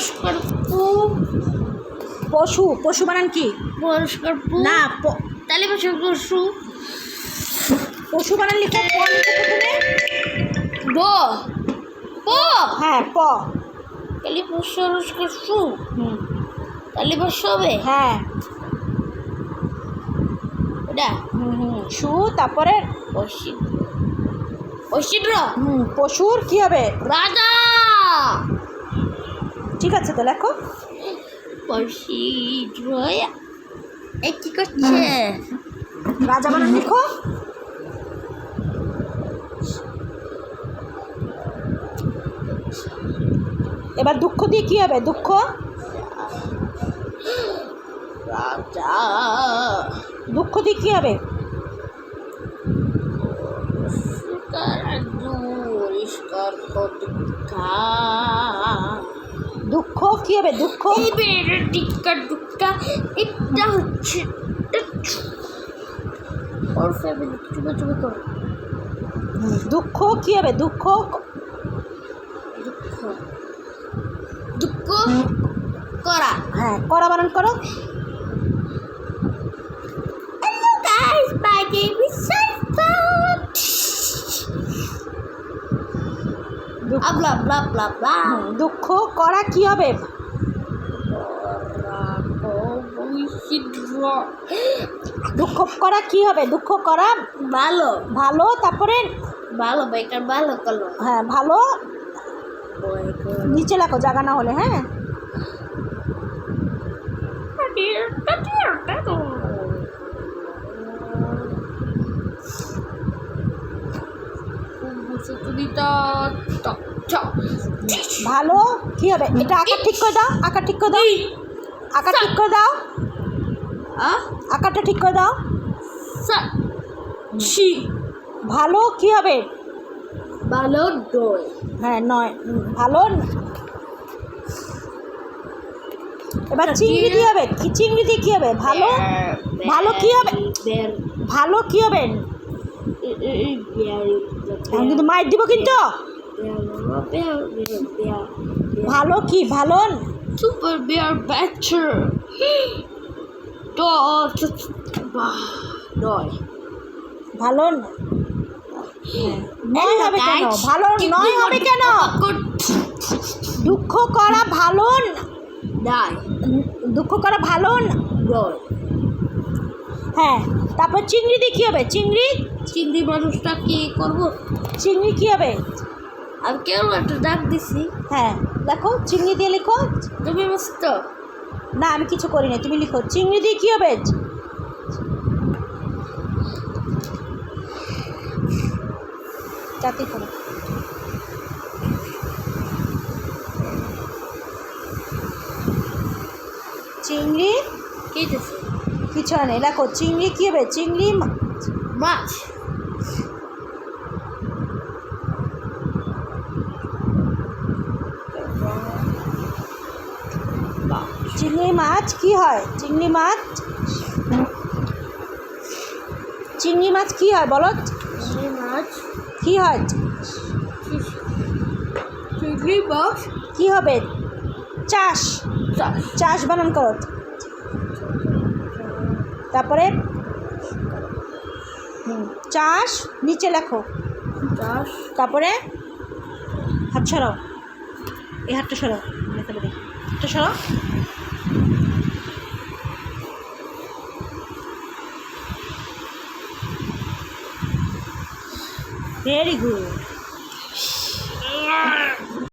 পরিষ্কার পু পশু পশু বানান কি? পরিষ্কার পু না প- তাহলে পরিষ্কার পশু। পশু বানান লিখো প লিখো প্রথমে? ব হ্যাঁ প। তাহলে পরিষ্কার সু। হুম। তাহলে বস হবে? হ্যাঁ। এটা হুম হুম। সু তারপরে হুম পশুর কি হবে? রাজা! ঠিক আছে তো লেখো। এ কি করছে? রাজা বানান লিখো। এবার দুঃখ দিয়ে কি হবে? দুঃখ? রাজা। দুঃখ দিয়ে কি হবে? পরিষ্কার দুঃখা কী হবে দুঃখ? টিক্কা টুক্কা এটা হচ্ছে ওর ফ্যামিলি চুপে চুপে কর। দুঃখ কী হবে দুঃখ? দুঃখ। দুঃখ করা। হ্যাঁ করা বারণ করো। দুঃখ। করা কি হবে? দুঃখ করা কি হবে? দুঃখ করা ভালো। ভালো তারপরে? ভালো বেকার ভালো করল। হ্যাঁ ভালো। নিচে লেখো জায়গা না হলে হ্যাঁ? ভালো? কি হবে? এটা আঁকা ঠিক করে দাও আঁকা ঠিক করে দাও। আঁকা ঠিক করে দাও। আঁকাটা ঠিক করে দাও। ভালো? কি হবে? ভালো দই হ্যাঁ নয়। ভালো এবার চিংড়ি দিয়ে হবে। চিংড়ি দিয়ে কি হবে? ভালো? ভালো কি হবে? ভালো কি হবে? আমি কিন্তু মায়ের দিব কিন্তু। ভালো কি ভালো? সুপার বিয়ার ব্যাচার নয়। ভালো? ন- নয় হবে কেন? ভালো নয় হবে কেন? দুঃখ করা ভালো? নয় দুঃখ করা ভালো? ন- নয়। হ্যাঁ তারপর চিংড়ি দিয়ে কী হবে? চিংড়ি? চিংড়ি মানুষটা কি করব? চিংড়ি কী হবে? আমি কেউ একটা ডাক দিছি? হ্যাঁ দেখো চিংড়ি দিয়ে লিখো। তুমি মস্ত না আমি কিছু করি না তুমি লিখো। চিংড়ি দিয়ে কী হবে? করো। চিংড়ি? কি নেই দেখো চিংড়ি কী হবে? চিংড়ি মাছ। চিংড়ি মাছ কি হয়? চিংড়ি মাছ চিংড়ি মাছ কি হয় বলো? চিংড়ি মাছ। কি হয়? চিংড়ি মাছ। কি হবে? চাষ। চাষ। চাষ বানান করো। তারপরে চাষ নিচে লেখো। চাষ। তারপরে হাত সরাও এই হাতটা সরাও হাতটা সরাও ভেরি গুড